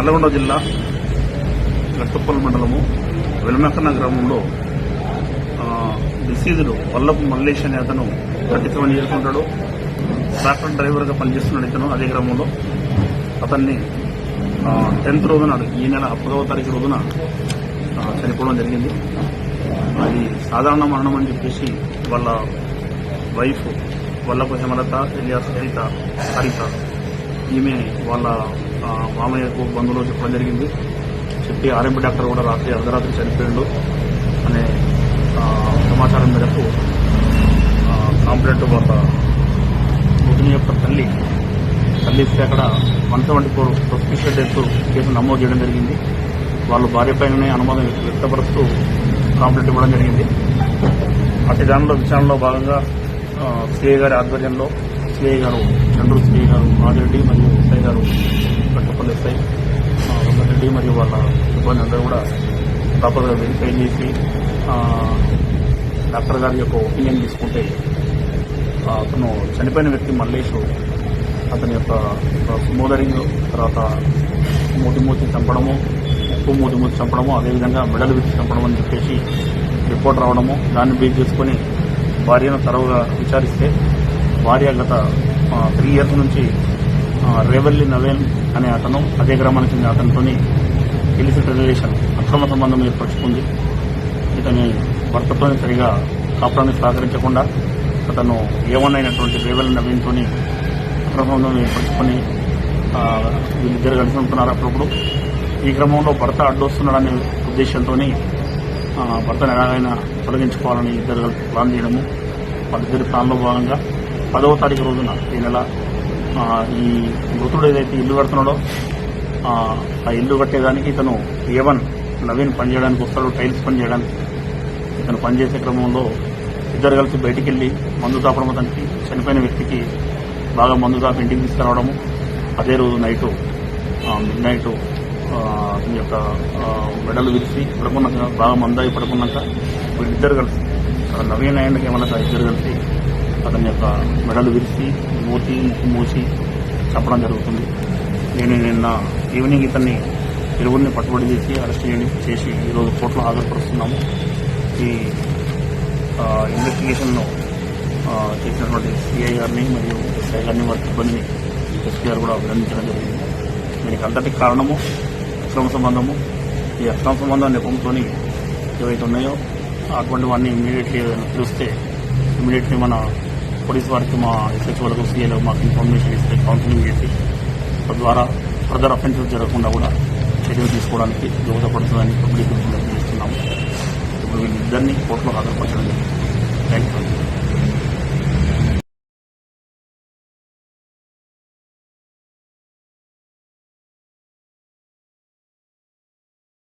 నల్లగొండ జిల్లా గట్టుపల్లి మండలము వెలమెక్కన గ్రామంలో డిసీజుడు వల్లపు మల్లేష్ అనే అతను థర్టీ సెవెన్ ఇయర్స్ ఉంటాడు ట్రాక్టర్ డ్రైవర్గా పనిచేస్తున్నాడు ఇతను అదే గ్రామంలో. అతన్ని టెన్త్ రోజున ఈ నెల పదవ తారీఖు రోజున చనిపోవడం జరిగింది. అది సాధారణ మరణం అని చెప్పేసి వాళ్ళ వైఫ్ వల్లపు హేమలత ఎలియాస్ హరిత హరిత ఈమె వాళ్ళ మామయ్యకు బంధువులు చెప్పడం జరిగింది. చెప్పి ఆర్ఎంపీ డాక్టర్ కూడా రాత్రి అర్ధరాత్రి చనిపోయిండు అనే సమాచారం మేరకు కాంప్లైంట్ వాళ్ళ మృతుని యొక్క తల్లి తల్లి ఇస్తే అక్కడ one seventy four suspicious death case నమోదు చేయడం జరిగింది. వాళ్ళు భార్య పైననే అనుమానం వ్యక్తపరుస్తూ కాంప్లైంట్ ఇవ్వడం జరిగింది. అటు దానిలో విచారణలో భాగంగా సిఐ గారి ఆధ్వర్యంలో సిఐ గారు చంద్రుడు సిఐ గారు ఆదిరెడ్డి మరియు ఎస్ఐ గారు కట్టపల్లి ఎస్ఐ రెడ్డి మరియు వాళ్ళ సిబ్బంది అందరూ కూడా ప్రాపర్గా వెరిఫై చేసి డాక్టర్ గారి యొక్క ఒపీనియన్ తీసుకుంటే అతను చనిపోయిన వ్యక్తి మల్లేష్ అతని యొక్క సుమోదరింగ్ తర్వాత మూతి మూతి చంపడము ఉప్పు మూతి మూతి చంపడము అదేవిధంగా మెడలు విచ్చి చంపడం అని చెప్పేసి రిపోర్ట్ రావడము దాన్ని బేస్ చేసుకుని భార్యను తరవుగా విచారిస్తే భార్య గత త్రీ ఇయర్స్ నుంచి రేవల్లి నవేల్ అనే అతను అదే గ్రామానికి చెందిన అతనితో ఇలిసిట్ రిలేషన్ అక్రమ సంబంధం ఏర్పరచుకుంది. ఇతని భర్తతో సరిగా కాపురాన్ని సహకరించకుండా అతను ఏమన్నైనటువంటి రేవల్ నవీన్తోని అక్రమ సంబంధం ఏర్పరచుకొని వీళ్ళిద్దరు కలిసి ఉంటున్నారు అప్పుడప్పుడు. ఈ క్రమంలో భర్త అడ్డొస్తున్నాడనే ఉద్దేశంతో భర్తను ఎలాగైనా తొలగించుకోవాలని ఇద్దరు ప్లాన్ చేయడము వాళ్ళిద్దరి ప్లాన్లో భాగంగా పదవ తారీఖు రోజున ఈ నెల ఈ మృతుడు ఏదైతే ఇల్లు కడుతున్నాడో ఆ ఇల్లు కట్టేదానికి ఇతను ఏవన్ నవీన్ పనిచేయడానికి వస్తాడు టైల్స్ పని చేయడానికి ఇతను పనిచేసే క్రమంలో ఇద్దరు కలిసి బయటికి వెళ్ళి మందు తాపడం అతనికి చనిపోయిన వ్యక్తికి బాగా మందు తాపి ఇంటికి తీసుకురావడము. అదే రోజు నైటు మిడ్ నైట్ అతని యొక్క మెడలు విరిచి పడుకున్నాక బాగా మందాయి పడుకున్నాక వీళ్ళిద్దరు కలిసి నవీన్ అండ్ ఏమన్నా ఇద్దరు కలిసి అతని యొక్క మెడలు విరిచి మూతి మూసి చెప్పడం జరుగుతుంది. నేను నిన్న ఈవినింగ్ ఇతన్ని ఇరువురిని పట్టుబడి చేసి అరెస్ట్ చేయని చేసి ఈరోజు కోర్టులో హాజరుపరుస్తున్నాము. ఈ ఇన్వెస్టిగేషన్ను చేసినటువంటి సిఐ గారిని మరియు ఎస్ఐ గారిని వారి సిబ్బందిని ఎస్పీ గారు కూడా అభినందించడం జరిగింది. దీనికి అంతటి కారణము అక్రమ సంబంధము. ఈ అక్రమ సంబంధం నెపంతో ఏవైతే ఉన్నాయో అటువంటి వాడిని ఇమీడియట్లీ పిలిస్తే ఇమీడియట్లీ మన పోలీస్ వారికి మా ఎస్హెచ్ వాళ్ళకు సీఏలో మాకు ఇన్ఫర్మేషన్ ఇస్తే కౌన్సిలింగ్ చేసి తద్వారా ఫర్దర్ అఫెన్సెస్ జరగకుండా కూడా చర్యలు తీసుకోవడానికి దోహదపడుతుందని పబ్లిక్ చేస్తున్నాము. ఇప్పుడు వీళ్ళిద్దరినీ కోర్టులో హాజరుపరచడం జరిగింది. Thank you